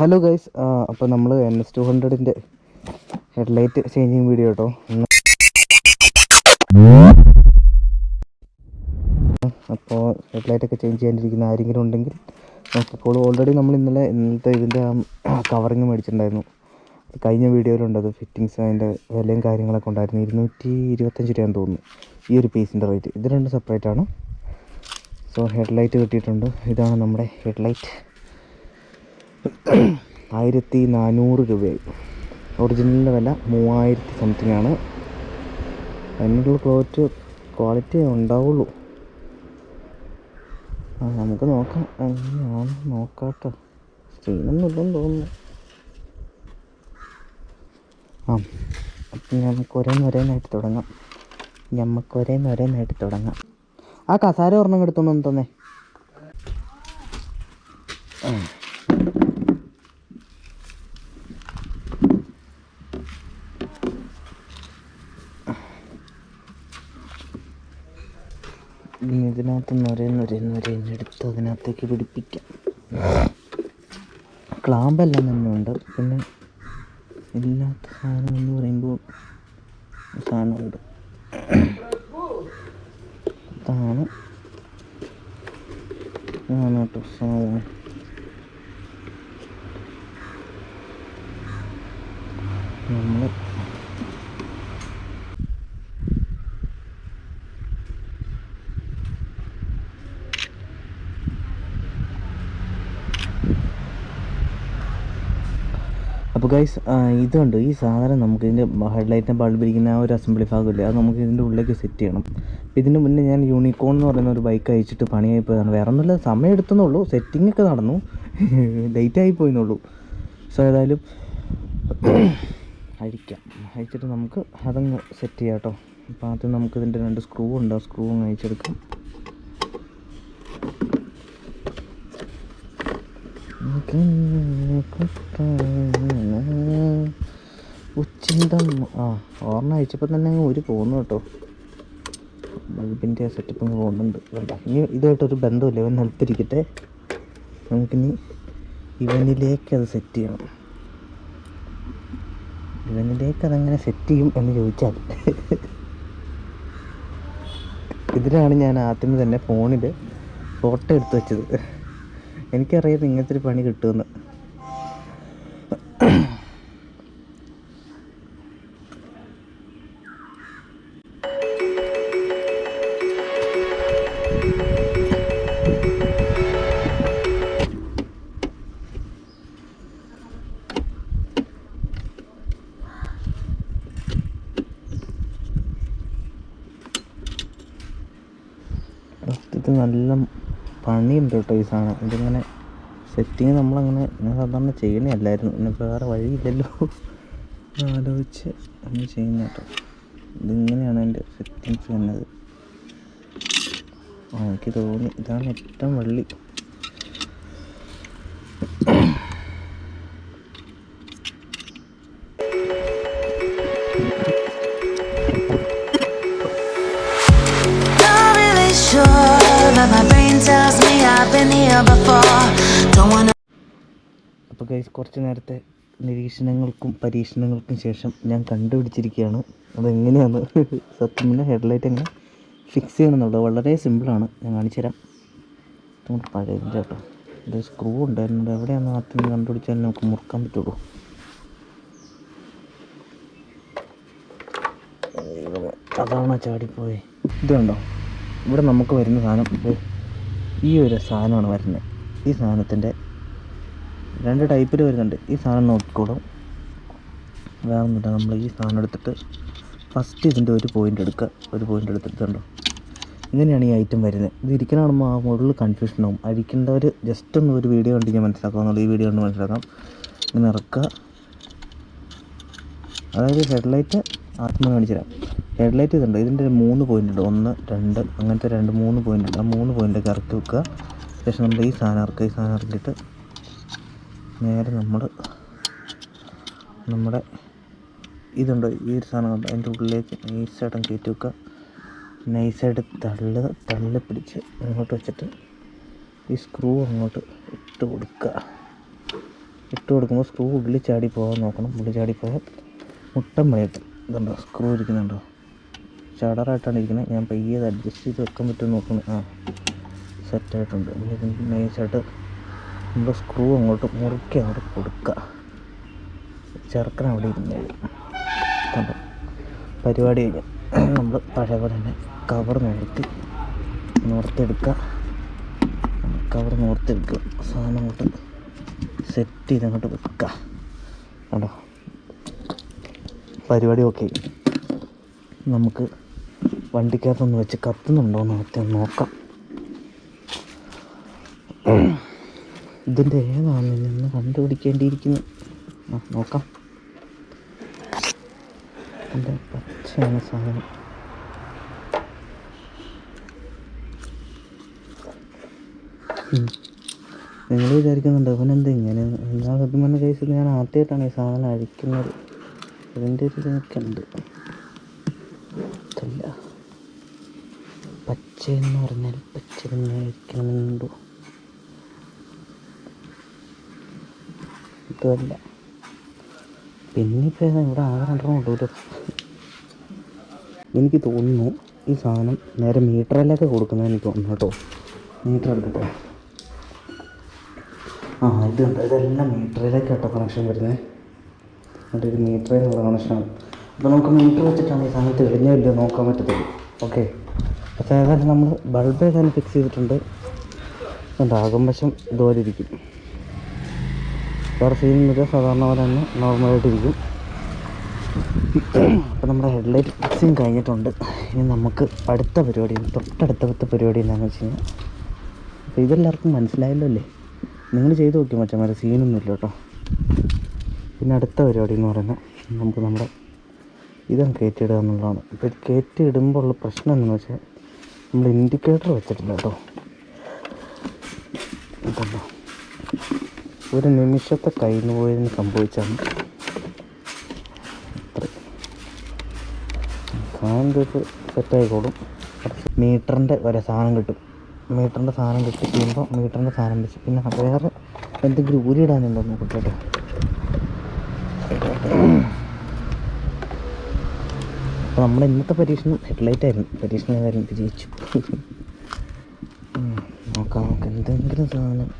Hello guys അപ്പോൾ നമ്മൾ N S two ഹൺഡ്രഡിന്റെ ഹെഡ്ലൈറ്റ് ചേഞ്ചിങ് വീഡിയോ കേട്ടോ അപ്പോൾ ഹെഡ്ലൈറ്റൊക്കെ ചേഞ്ച് ചെയ്യാണ്ടിരിക്കുന്ന ആരെങ്കിലും ഉണ്ടെങ്കിൽ നോക്കിക്കോളൂ ഓൾറെഡി നമ്മൾ ഇന്നലെ ഇന്നത്തെ ഇതിന്റെ കവറിങ് മേടിച്ചിട്ടുണ്ടായിരുന്നു. കഴിഞ്ഞ വീഡിയോയിലുണ്ട് അത് ഫിറ്റിങ്സ് അതിന്റെ വിലയും കാര്യങ്ങളൊക്കെ ഉണ്ടായിരുന്നു. ഇരുന്നൂറ്റി ഇരുപത്തഞ്ച് രൂപയാണെന്ന് തോന്നുന്നു. ഈ ഒരു പീസിന്റെ റേറ്റ് ഇത് രണ്ടും സെപ്പറേറ്റ് ആണ്. സോ ഹെഡ്ലൈറ്റ് കിട്ടിയിട്ടുണ്ട്. ഇതാണ് നമ്മുടെ ഹെഡ്ലൈറ്റ് ആയിരത്തി നാനൂറ് രൂപയായി. ഒറിജിനലിന്റെ വില മൂവായിരത്തി സംതിങ് ആണ്. അതിനുള്ള ക്ലോത്ത് ക്വാളിറ്റി ഉണ്ടാവുള്ളൂ. ആ നമുക്ക് നോക്കാം. അങ്ങനെയാണ് നോക്കാട്ടോ സ്ക്രീനൊന്നുമില്ലെന്ന് തോന്നുന്നു. ആ അപ്പം നമുക്ക് ഒരേന്ന് ഒരേന്നായിട്ട് തുടങ്ങാം. നമുക്ക് ഒരേന്ന് ഒരേന്നായിട്ട് തുടങ്ങാം. ആ കസാര ഒരെണ്ണം എടുത്തോണ്ട് തന്നെ ഇനി ഇതിനകത്ത് നൊര നൊര നൊരയെന്ന് എടുത്ത് അതിനകത്തേക്ക് പിടിപ്പിക്കാം. ക്ലാമ്പെല്ലാം തന്നെ ഉണ്ട്. പിന്നെ ഇല്ലാത്ത സാധനം എന്ന് പറയുമ്പോൾ സാധനമുണ്ട് ഇതാണ്. ഇതാണ് കേട്ടോ സാധനം. നമ്മൾ അപ്പോൾ ഗൈസ് ഇതുണ്ട്. ഈ സാധനം നമുക്ക് ഇതിന്റെ ഹെഡ്ലൈറ്റിനെ ബൾബിരിക്കുന്ന ആ ഒരു അസംബ്ലി ഭാഗമില്ലേ? അത് നമുക്ക് ഇതിന്റെ ഉള്ളിലേക്ക് സെറ്റ് ചെയ്യണം. ഇതിന് മുന്നേ ഞാൻ യൂണിക്കോൺ എന്ന് പറയുന്ന ഒരു ബൈക്ക് അയച്ചിട്ട് പണിയായി പോയതാണ് വേറെ ഒന്നുമില്ല സമയം എടുത്തെന്നുള്ളൂ. സെറ്റിംഗ് ഒക്കെ നടന്നു. ലേറ്റായി പോയെന്നുള്ളൂ. സോ ഏതായാലും അഴിക്കാം. അഴിച്ചിട്ട് നമുക്ക് അതങ്ങ് സെറ്റ് ചെയ്യാം കേട്ടോ. അപ്പോൾ ആദ്യം നമുക്ക് ഇതിന്റെ രണ്ട് സ്ക്രൂ ഉണ്ട്. ആ സ്ക്രൂ അങ്ങ് അയച്ചെടുക്കാം ഉച്ചിന്തം ആ ഓർമ്മ അയച്ചപ്പോൾ തന്നെ ഒരു പോകുന്നു കേട്ടോ. ബൾബിന്റെ സെറ്റപ്പ് അങ്ങ് പോകുന്നുണ്ട്. വേണ്ട ഇനി ഇതുമായിട്ടൊരു ബന്ധമില്ല. ഇവൻ നിലത്തിരിക്കട്ടെ. നമുക്കിനി ഇവനിലേക്ക് അത് സെറ്റ് ചെയ്യണം. ഇവനിലേക്ക് അതെങ്ങനെ സെറ്റ് ചെയ്യും എന്ന് ചോദിച്ചാൽ. ഇതിനാണ് ഞാൻ ആദ്യമേ തന്നെ ഫോണിൽ ഫോട്ടോ എടുത്ത് വെച്ചത്. എനിക്കറിയാം ഇങ്ങനത്തെ ഒരു പണി കിട്ടുമെന്ന്. നല്ല കേട്ടോ ഈ സാധനം. ഇതിങ്ങനെ സെറ്റിങ് നമ്മളങ്ങനെ ഞാൻ സാധാരണ ചെയ്യണമല്ലായിരുന്നു പിന്നെ വേറെ വഴിയില്ലല്ലോ. ആലോചിച്ച് നമ്മൾ ചെയ്യുന്ന കേട്ടോ. ഇതിങ്ങനെയാണ് എന്റെ സെറ്റിങ്സ് വന്നത് ആ എനിക്ക് തോന്നി. ഇതാണ് ഏറ്റവും വള്ളി. Sure, അപ്പോൾ ഗൈസ് കുറച്ച് നേരത്തെ നിരീക്ഷണങ്ങൾക്കും പരീക്ഷണങ്ങൾക്കും ശേഷം ഞാൻ കണ്ടുപിടിച്ചിരിക്കുകയാണ്. അതെങ്ങനെയാണ്? സത്യം പിന്നെ ഹെഡ്ലൈറ്റ് എങ്ങനെ ഫിക്സ് ചെയ്യണമെന്നുള്ളത് വളരെ സിമ്പിളാണ് ഞാൻ കാണിച്ചു തരാം കേട്ടോ. ഇത് സ്ക്രൂ ഉണ്ടായിരുന്നു എവിടെയാണ് ആദ്യം കണ്ടുപിടിച്ചാലും നമുക്ക് മുറുക്കാൻ പറ്റുള്ളൂ. അതാണ് ചാടിപ്പോയി. ഇത് കണ്ടോ? ഇവിടെ നമുക്ക് വരുന്ന സാധനം ഇപ്പോൾ ഈ ഒരു സാധനമാണ് വരുന്നത്. ഈ സാധനത്തിന്റെ രണ്ട് ടൈപ്പിൽ വരുന്നുണ്ട്. ഈ സാധനം നോക്കിക്കോളും. വേറെ നമ്മൾ ഈ സാധനം എടുത്തിട്ട് ഫസ്റ്റ് ഇതിന്റെ ഒരു പോയിന്റ് എടുക്കുക. ഒരു പോയിന്റ് എടുത്തിട്ടുണ്ടോ? ഇങ്ങനെയാണ് ഈ ഐറ്റം വരുന്നത്. ഇത് കാണുമ്പോൾ ആ മുകളിൽ കൺഫ്യൂഷൻ ആവും. അഴിക്കേണ്ടവർ ജസ്റ്റ് ഒന്ന് ഒരു വീഡിയോ കണ്ട് ഞാൻ മനസ്സിലാക്കാവുന്നുള്ളൂ ഈ വീഡിയോ കണ്ട് മനസ്സിലാക്കാം. ഇങ്ങനെ ഇറക്കുക. അതായത് ഹെഡ്ലൈറ്റ് ആദ്യം കാണിച്ചു തരാം ഹെഡ്ലൈറ്റ് ഇതുണ്ട്. ഇതിന്റെ ഒരു മൂന്ന് പോയിന്റ് ഉണ്ട്. ഒന്ന് രണ്ട് അങ്ങനത്തെ രണ്ട് മൂന്ന് പോയിന്റ് ഉണ്ട്. ആ മൂന്ന് പോയിന്റൊക്കെ ഇറക്കി വെക്കുക. ശേഷം നമ്മൾ ഈ സാധനം ഇറക്കുക. ഈ സാധനം ഇറക്കിയിട്ട് നേരെ നമ്മൾ നമ്മുടെ ഇതുണ്ട്. ഈ ഒരു സാധനം ഉണ്ട്. അതിന്റെ ഉള്ളിലേക്ക് നൈസായിട്ട് കയറ്റി വെക്കുക. നൈസായിട്ട് തള്ള് തള്ളി പിടിച്ച് അങ്ങോട്ട് വെച്ചിട്ട് ഈ സ്ക്രൂ അങ്ങോട്ട് ഇട്ട് കൊടുക്കുക. ഇട്ട് കൊടുക്കുമ്പോൾ സ്ക്രൂ ഉള്ളിൽ ചാടി പോകാൻ നോക്കണം. ഉള്ളിൽ ചാടി പോയാൽ മുട്ടം പണി കിട്ടും ഇതുണ്ടോ? സ്ക്രൂ ഇരിക്കുന്നുണ്ടോ? ചടറായിട്ടാണ് ഇരിക്കുന്നത് ഞാൻ പയ്യെ അത് അഡ്ജസ്റ്റ് ചെയ്ത് വെക്കാൻ പറ്റുമെന്ന് നോക്കുന്നു ആ സെറ്റായിട്ടുണ്ട് ഇനി ഇതിന് നൈസായിട്ട് നമ്മുടെ സ്ക്രൂ അങ്ങോട്ട് മുറുക്കി അങ്ങോട്ട് കൊടുക്കുക ചെറുക്കൻ അവിടെ ഇരുന്നത് കണ്ടോ? പരിപാടി കഴിഞ്ഞു നമ്മൾ പഴയ പോലെ തന്നെ കവർ നിവർത്തി നിവർത്തിയെടുക്കുക കവർ നിവർത്തിയെടുക്കുക സാധനം അങ്ങോട്ട് സെറ്റ് ചെയ്ത് അങ്ങോട്ട് വെക്കുക കണ്ടോ? പരിപാടി ഓക്കെ നമുക്ക് വണ്ടിക്കകത്തൊന്ന് വെച്ച് കത്തുന്നുണ്ടോ എന്ന് ആദ്യം നോക്കാം. ഇതിന്റെ ഏതാണ് നിന്ന് കണ്ടുപിടിക്കേണ്ടിയിരിക്കുന്നു? ആ നോക്കാം. എന്റെ പച്ചയാണ് സാധനം. നിങ്ങൾ വിചാരിക്കുന്നുണ്ട് ഇവനെന്താ ഇങ്ങനെ? എല്ലാ സത്യം പറഞ്ഞ കേസിൽ ഞാൻ ആദ്യമായിട്ടാണ് ഈ സാധനം അഴിക്കുന്നത്. ഇതിന്റെ ഒരു ഇതൊക്കെയുണ്ട് ഇതല്ല എന്ന് പറഞ്ഞാൽ പച്ച തന്നെ ആയിരിക്കണമെന്നുണ്ടോ ഇതല്ല പിന്നിപ്പോൾ ഇവിടെ ആകെ രണ്ടെണ്ണം ഉള്ളൂല്ലോ എനിക്ക് തോന്നുന്നു ഈ സാധനം നേരെ മീറ്ററിലേക്ക് കൊടുക്കുന്നത് എനിക്ക് തോന്നുന്നു കേട്ടോ. മീറ്റർ എടുക്കട്ടെ. ആ ഇത് ഇതെല്ലാം മീറ്ററിലേക്ക് കേട്ടോ കണക്ഷൻ വരുന്നത് എന്നിട്ട് ഇത് മീറ്ററിൽ നിന്നുള്ള കണക്ഷനാണ് അപ്പോൾ നമുക്ക് മീറ്റർ വെച്ചിട്ടാണ് ഈ സാധനം തെളിഞ്ഞോ ഇല്ലയോ നോക്കാൻ പറ്റത്തുള്ളൂ. ഓക്കെ പക്ഷേ ഏതായാലും നമ്മൾ ബൾബ് ഏതായാലും ഫിക്സ് ചെയ്തിട്ടുണ്ട്. കണ്ടോ ആകുംവശം ഇതുപോലെ ഇരിക്കും. വേറെ സീനൊന്നുമില്ല സാധാരണ പോലെ തന്നെ നോർമലായിട്ടിരിക്കും അപ്പോൾ നമ്മുടെ ഹെഡ്ലൈറ്റ് ഫിക്സിങ് കഴിഞ്ഞിട്ടുണ്ട്. ഇനി നമുക്ക് അടുത്ത പരിപാടി തൊട്ടടുത്ത പരിപാടി എന്താണെന്ന് വെച്ച് കഴിഞ്ഞാൽ അപ്പോൾ ഇതെല്ലാവർക്കും മനസ്സിലായല്ലോ അല്ലേ? നിങ്ങൾ ചെയ്ത് നോക്കി മറ്റന്മാരെ സീനൊന്നുമില്ല കേട്ടോ. പിന്നെ അടുത്ത പരിപാടി എന്ന് പറയുന്നത് നമുക്ക് നമ്മുടെ ഇതങ്ങ് കയറ്റിയിടുക എന്നുള്ളതാണ്. ഇപ്പോൾ ഇത് കയറ്റി ഇടുമ്പോൾ ഉള്ള പ്രശ്നം എന്താണെന്ന് വെച്ചാൽ നമ്മൾ ഇൻഡിക്കേറ്റർ വെച്ചിട്ടില്ല കേട്ടോ. ഒരു നിമിഷത്തെ നിന്ന് പോയതിന് സംഭവിച്ചാണ്. കാണുന്നത് സെറ്റായിക്കോളും മീറ്ററിന്റെ വരെ സാധനം കിട്ടും. മീറ്ററിന്റെ സാധനം കിട്ടി കഴിയുമ്പോൾ മീറ്ററിന്റെ സാധനം വെച്ച് പിന്നെ വേറെ എന്തെങ്കിലും ഊരിയിടാനുണ്ടോ നോക്കട്ടെ അപ്പോൾ നമ്മുടെ ഇന്നത്തെ പരീക്ഷണം ഹെഡ്ലൈറ്റ് ആയിരുന്നു. പരീക്ഷണം ഏതായാലും വിജയിച്ചു. നോക്കാം നമുക്ക് എന്തെങ്കിലും സാധനം.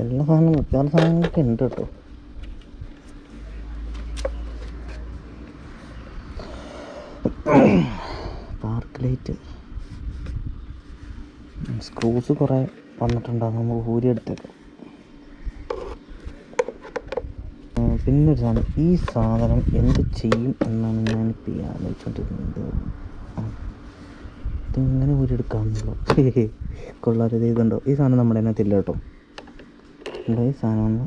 എല്ലാ സാധനവും മിക്കവാറും സാധനങ്ങളൊക്കെ ഉണ്ട് കേട്ടോ. പാർക്ക് ലൈറ്റ് സ്ക്രൂസ് കുറേ വന്നിട്ടുണ്ടാകും നമുക്ക് ഊരിയെടുത്തേക്കാം. പിന്നൊരു സാധനം ഈ സാധനം എന്ത് ചെയ്യും എന്നാണ് ഞാനിപ്പോൾ ഈ ആലോചിച്ചുകൊണ്ടിരുന്നത് ഇതെങ്ങനെ ഊരിയെടുക്കാമെന്നുള്ളൂ കൊള്ളാതെ ഇതുണ്ടോ? ഈ സാധനം നമ്മുടെ തന്നെ തില്ല കേട്ടോ. ഈ സാധനം ഒന്ന്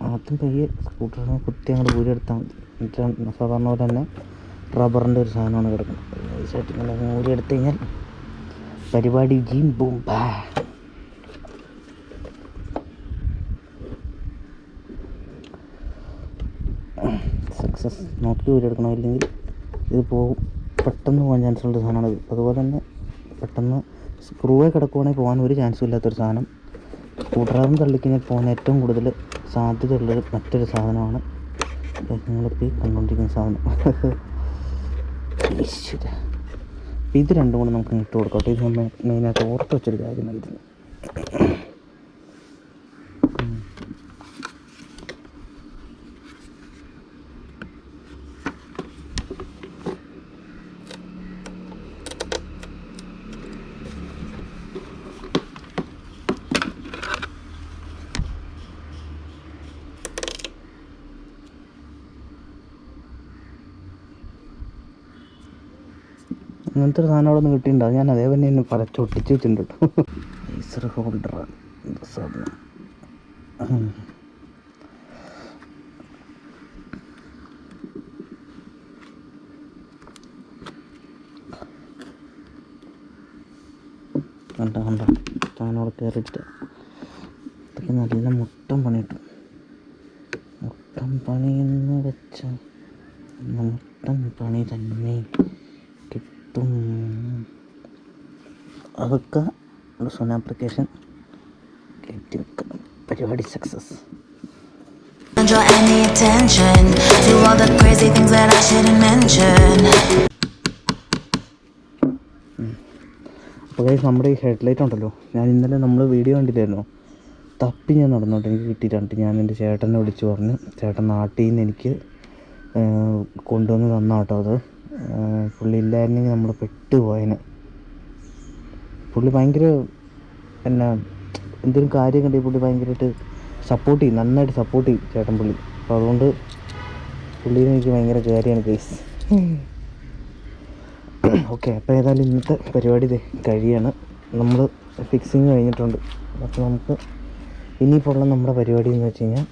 ആദ്യം പയ്യെ സ്കൂട്ടറിനെ കുത്തി അങ്ങോട്ട് ഊരിയെടുത്താൽ മതി. സാധാരണ പോലെ തന്നെ റബ്ബറിന്റെ ഒരു സാധനമാണ് കിടക്കുന്നത്. സെറ്റിങ്ങനെ ഊരിയെടുത്ത് കഴിഞ്ഞാൽ പരിപാടി ജീം ബൂം ബാ സക്സസ് നോക്കി ഊരിയെടുക്കണം ഇല്ലെങ്കിൽ ഇത് പോകും. പെട്ടെന്ന് പോകാൻ ചാൻസ് ഉള്ള സാധനമാണ് അതുപോലെ തന്നെ പെട്ടെന്ന് സ്ക്രൂവേ കിടക്കുവാണെങ്കിൽ പോകാൻ ഒരു ചാൻസും ഇല്ലാത്തൊരു സാധനം. സ്കൂട്ടറാകും തള്ളിക്കഴിഞ്ഞാൽ പോകാൻ ഏറ്റവും കൂടുതൽ സാധ്യതയുള്ളൊരു മറ്റൊരു സാധനമാണ്. നിങ്ങളിപ്പോൾ ഈ കണ്ടുകൊണ്ടിരിക്കുന്ന സാധനം. ഇത് രണ്ടും കൂടെ നമുക്ക് ഇട്ട് കൊടുക്കാം ഇത് നമ്മൾ മെയിനായിട്ട് ഓർത്ത് വെച്ചൊരു കാര്യമായിരുന്നു അങ്ങനത്തെ ഒരു സാധനം അവിടെ നിന്ന് കിട്ടിയിട്ടുണ്ടാവും ഞാൻ അതേപോലെ തന്നെ പരച്ച് ഒട്ടിച്ച് വെച്ചിട്ടുണ്ട് കേട്ടോ. ഐസർ ഹോൾഡർ സാധനം. കണ്ട കണ്ട? താനോട് കയറിയിട്ട്. നല്ല മുട്ടം മുട്ടം പണി എന്ന് വെച്ചാൽ മുട്ടം പണി തന്നെ. അതൊക്കെ ഒരു സോൺ ആപ്ലിക്കേഷൻ കയറ്റി വെക്കണം പരിപാടി success don't draw any attention to all the crazy things that I shouldn't mention. അപ്പോൾ നമ്മുടെ ഈ ഹെഡ് ലൈറ്റ് ഉണ്ടല്ലോ. ഞാൻ ഇന്നലെ നമ്മൾ വീഡിയോ കണ്ടില്ലായിരുന്നു? തപ്പി ഞാൻ നടന്നോട്ട് എനിക്ക് കിട്ടിയിട്ടുണ്ട് ഞാൻ എന്റെ ചേട്ടനെ വിളിച്ചു പറഞ്ഞു ചേട്ടൻ നാട്ടിൽ നിന്ന് എനിക്ക് കൊണ്ടുവന്ന് തന്നാട്ടോ അത്. പുള്ളി ഇല്ലായിരുന്നെങ്കിൽ നമ്മൾ പെട്ടുപോയനെ. പുള്ളി ഭയങ്കര എന്നാ എന്തെങ്കിലും കാര്യം കണ്ടി പുള്ളി ഭയങ്കരമായിട്ട് സപ്പോർട്ട് ചെയ്യും നന്നായിട്ട് സപ്പോർട്ട് ചെയ്യും ചേട്ടൻ പുള്ളി. അപ്പോൾ അതുകൊണ്ട് പുള്ളീനെ എനിക്ക് ഭയങ്കര കാര്യമാണ് കേസ് ഓക്കെ അപ്പോൾ ഏതായാലും ഇന്നത്തെ പരിപാടി കഴിയാണ്. നമ്മൾ ഫിക്സിങ് കഴിഞ്ഞിട്ടുണ്ട്. അപ്പോൾ നമുക്ക് ഇനിയിപ്പോൾ ഉള്ള നമ്മുടെ പരിപാടി എന്ന് വെച്ച് കഴിഞ്ഞാൽ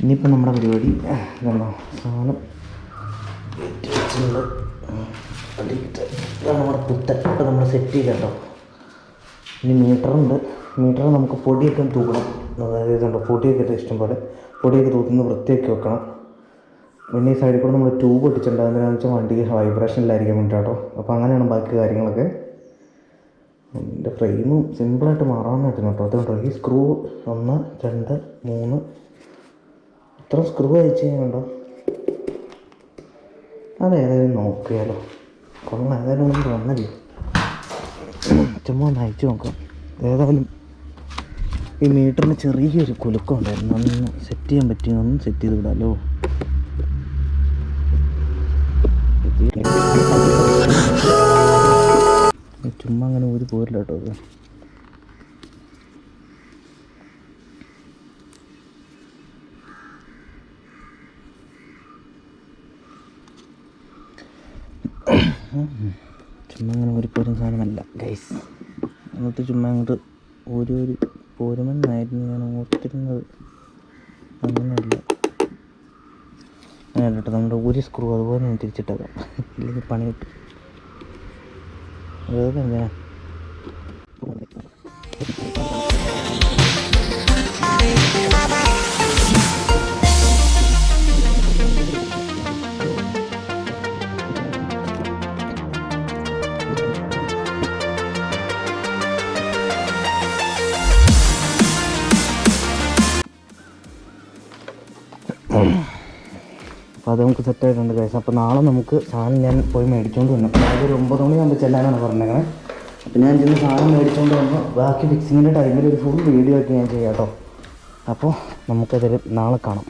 ഇനിയിപ്പോൾ നമ്മുടെ പരിപാടി ഇതാണോ? സാധനം. കയറ്റി വെച്ചിട്ടുണ്ട്. അടിയിട്ട് നമ്മുടെ പുത്തൻ നമ്മൾ സെറ്റ് ചെയ്ത് ഇനി മീറ്ററുണ്ട് മീറ്റർ നമുക്ക് പൊടിയൊക്കെ തൂക്കണം. അതായത് ഇതുണ്ട്? പൊടിയൊക്കെ ഇട്ട് ഇഷ്ടം പോലെ പൊടിയൊക്കെ തൂക്കുന്നത് വൃത്തിയൊക്കെ വെക്കണം. പിന്നെ ഈ സൈഡിൽ കൂടെ നമ്മൾ ട്യൂബ് ഒട്ടിച്ചിട്ടുണ്ട്. അതിനാന്ന് വെച്ചാൽ വണ്ടിക്ക് വൈബ്രേഷൻ വേണ്ടി കേട്ടോ അപ്പോൾ അങ്ങനെയാണ് ബാക്കി കാര്യങ്ങളൊക്കെ. എന്റെ ഫ്രെയിമും സിമ്പിളായിട്ട് വെച്ചാൽ കേട്ടോ. അതുകൊണ്ടോ ഈ സ്ക്രൂ ഒന്ന് രണ്ട് മൂന്ന് ഇത്ര സ്ക്രൂ അയച്ചു കഴിഞ്ഞുണ്ടോ അതേതായാലും നോക്കിയാലോ. കൊള്ളാം ഏതായാലും ഒന്നും വന്നല്ലേ. ചുമ്മാ ഒന്ന് അയച്ചു നോക്കാം. ഏതായാലും ഈ മീറ്ററിന് ചെറിയൊരു കുലുക്കം ഉണ്ടായിരുന്നു ഒന്ന് സെറ്റ് ചെയ്യാൻ പറ്റിയോ ഒന്ന് സെറ്റ് ചെയ്ത് വിടാമല്ലോ ചുമ്മാ അങ്ങനെ ഊരി പോരില്ല കേട്ടോ അത്. പോരുന്ന സാധനമല്ല. ഗൈസ് എന്നിട്ട് ചുമ്മാ അങ്ങോട്ട് ഓരോ ഒരു പോരുമെന്നായിരുന്നു ഞാൻ ഓർത്തിരുന്നത്. അങ്ങനെയല്ല. അങ്ങനെ കേട്ടോ നമ്മുടെ ഒരു സ്ക്രൂ അതുപോലെ തന്നെ തിരിച്ചിട്ടേക്കാം ഇല്ലെങ്കിൽ പണി കിട്ടും. എന്തിനാ? അത് നമുക്ക് സെറ്റ് ആയിട്ടുണ്ട് കഴിച്ചാൽ അപ്പോൾ നാളെ നമുക്ക് സാധനം ഞാൻ പോയി മേടിച്ചുകൊണ്ട് വന്നു. അതായത് ഒരു ഒമ്പത് മണിയാകുമ്പോൾ ചെല്ലാനാണ് പറഞ്ഞേക്കണേ. അപ്പോൾ ഞാൻ ചെന്ന് സാധനം മേടിച്ചുകൊണ്ട് വന്നു. ബാക്കി ഫിക്സിങ്ങിന്റെ ടൈമിൽ ഒരു ഫുൾ വീഡിയോ ഒക്കെ ഞാൻ ചെയ്യാം കേട്ടോ അപ്പോൾ നമുക്കതിൽ നാളെ കാണാം.